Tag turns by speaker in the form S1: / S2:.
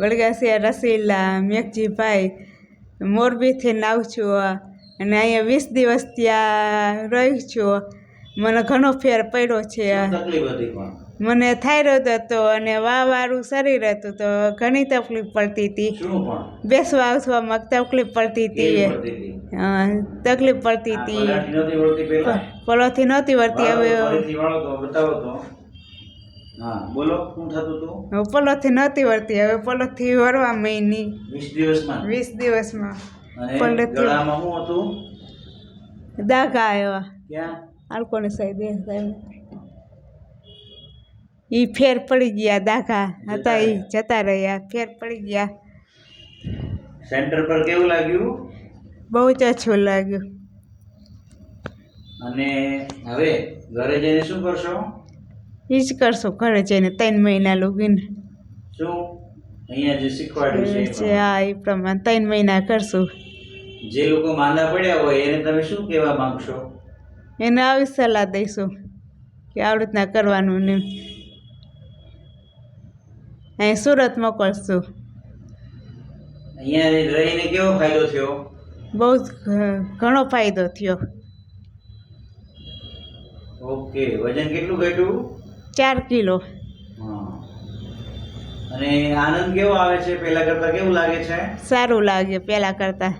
S1: વડગાસિયા રસીલા મેઘજીભાઈ મોરબીથી નાવ છું અને અહીંયા વીસ દિવસ ત્યાં રહી છું. મને ઘણો ફેર પડ્યો છે. મને થાઇરોઇડ હતો અને વાળું શરીર હતું તો ઘણી તકલીફ પડતી હતી. બેસવા ઉઠવામાં તકલીફ પડતી હતી. તકલીફ પડતી હતી. પલોથી નહોતી વળતી હવે
S2: તો ફરીથી વાળો તો બતાવો તો હા બોલો શું થતું હતું?
S1: હવે પલોથી નહોતી વળતી હવે પલોથી વળવા મહિની
S2: વીસ દિવસમાં?
S1: વીસ દિવસમાં.
S2: અને
S1: પલટથી-
S2: ગળામાં શું હતું?
S1: દાગા આવ્યા.
S2: ક્યાં?
S1: આલ્કોની સાઈડ એ ફેર પડી ગયા દાગા. હતા એ જતા રહ્યા ફેર પડી ગયા.
S2: સેન્ટર પર કેવું લાગ્યું?
S1: બહુ જ ઓછું લાગ્યું.
S2: અને હવે ઘરે જઈને શું કરશો?
S1: એ જ કરશું ઘરે જઈને ત્રણ મહિના લોગીને.
S2: જે છે એ
S1: પ્રમાણે ત્રણ મહિના કરશું.
S2: જે લોકો માંદા પડ્યા હોય એને તમે શું કહેવા માંગશો?
S1: એને આવી સલાહ દઈશું કે આવી રીતના કરવાનું ને અહીં સુરત મોકલશું.
S2: અહીંયા રહીને કેવો ફાયદો થયો?
S1: બહુ ઘણો ફાયદો થયો.
S2: ઓકે વજન કેટલું ઘટ્યું?
S1: ચાર કિલો.
S2: અને આનંદ કેવો આવે છે? પહેલા કરતા કેવું લાગે છે?
S1: સારું લાગે પહેલાં કરતાં.